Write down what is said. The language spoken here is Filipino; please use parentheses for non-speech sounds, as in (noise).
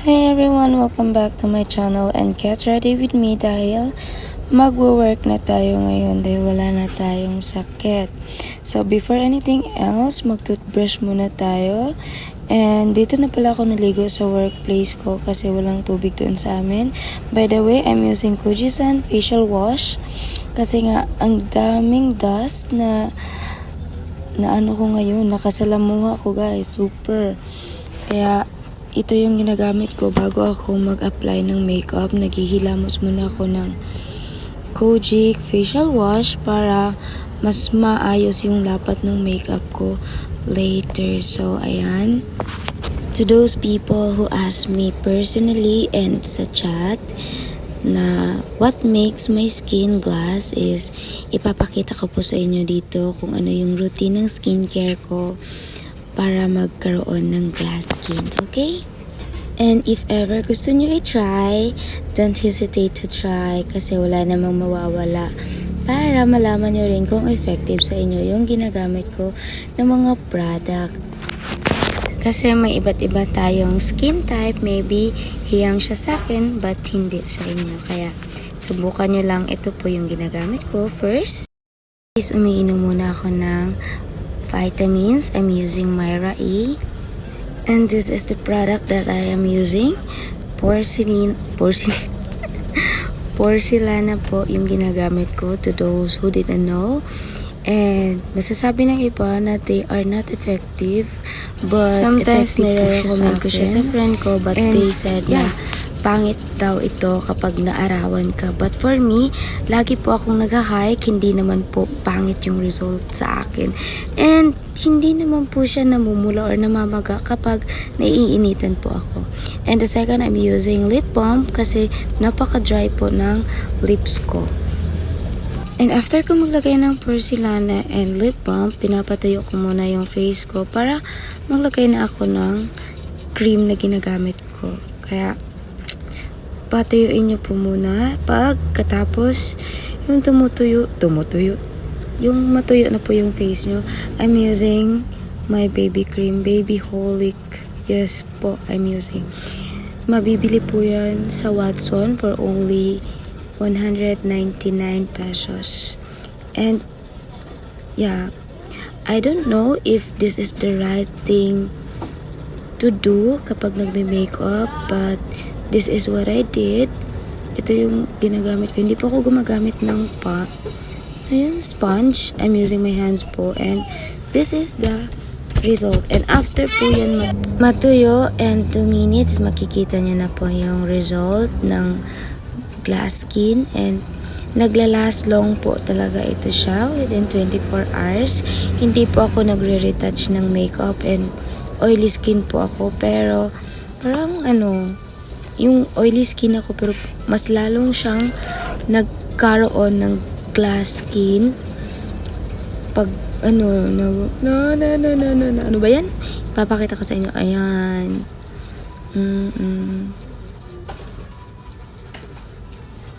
Hey everyone! Welcome back to my channel and get ready with me dahil magwo-work na tayo ngayon dahil wala na tayong sakit. So before anything else, mag-toothbrush muna tayo. And dito na pala ako naligo sa workplace ko kasi walang tubig doon sa amin. By the way, I'm using Kojisan facial wash kasi nga ang daming dust na na ano ko ngayon, nakasalamuha ko guys, super. Kaya ito yung ginagamit ko bago ako mag-apply ng makeup. Naghihilamos muna ako ng Kojic facial wash para mas maayos yung lapat ng makeup ko later. So, ayan. To those people who ask me personally and sa chat, na what makes my skin glass is ipapakita ko po sa inyo dito kung ano yung routine ng skincare ko para magkaroon ng glass skin, okay? And if ever gusto nyo i-try, don't hesitate to try kasi wala namang mawawala para malaman nyo rin kung effective sa inyo yung ginagamit ko ng mga product. Kasi may iba't iba tayong skin type, maybe hiyang siya sa akin but hindi sa inyo. Kaya subukan nyo lang, ito po yung ginagamit ko. First, is umiinom muna ako ng vitamins. I'm using Myra E. And this is the product that I am using. Porcelain, porcelain, (laughs) porcelana po yung ginagamit ko to those who didn't know. And masasabi ng iba na they are not effective. But Sometimes nire-recommend ko siya sa friend ko. But And, they said na yeah. Pangit daw ito kapag naarawan ka. But for me, lagi po akong nag-hike, hindi naman po pangit yung result sa akin. And hindi naman po siya namumula or namamaga kapag naiinitan po ako. And the second, I'm using lip balm kasi napaka-dry po ng lips ko. And after ko maglagay ng porcelana and lip balm, pinapatayo ko muna yung face ko para maglagay na ako ng cream na ginagamit ko. Kaya, patuyuin nyo po muna. Pagkatapos, yung tumutuyo, tumutuyo, yung matuyo na po yung face nyo, I'm using my baby cream, baby holic. Yes po, I'm using. Mabibili po yan sa Watson for only 199 pesos. And yeah, I don't know if this is the right thing to do kapag nagme-makeup, but this is what I did. Ito yung ginagamit ko. Hindi po ako gumagamit ng pa. Ayun, sponge. I'm using my hands po. And this is the result. And after po yan mat- matuyo and 2 minutes, makikita nyo na po yung result ng glass skin. And naglalast long po talaga ito siya within 24 hours. Hindi po ako nagre-retouch ng makeup and oily skin po ako. Pero parang ano, yung oily skin ako pero mas lalong siyang nagkaroon ng glass skin pag ano, no, na, na, na, na, na, na, ano ba yan? Papakita ko sa inyo. Ayan. Mm-mm.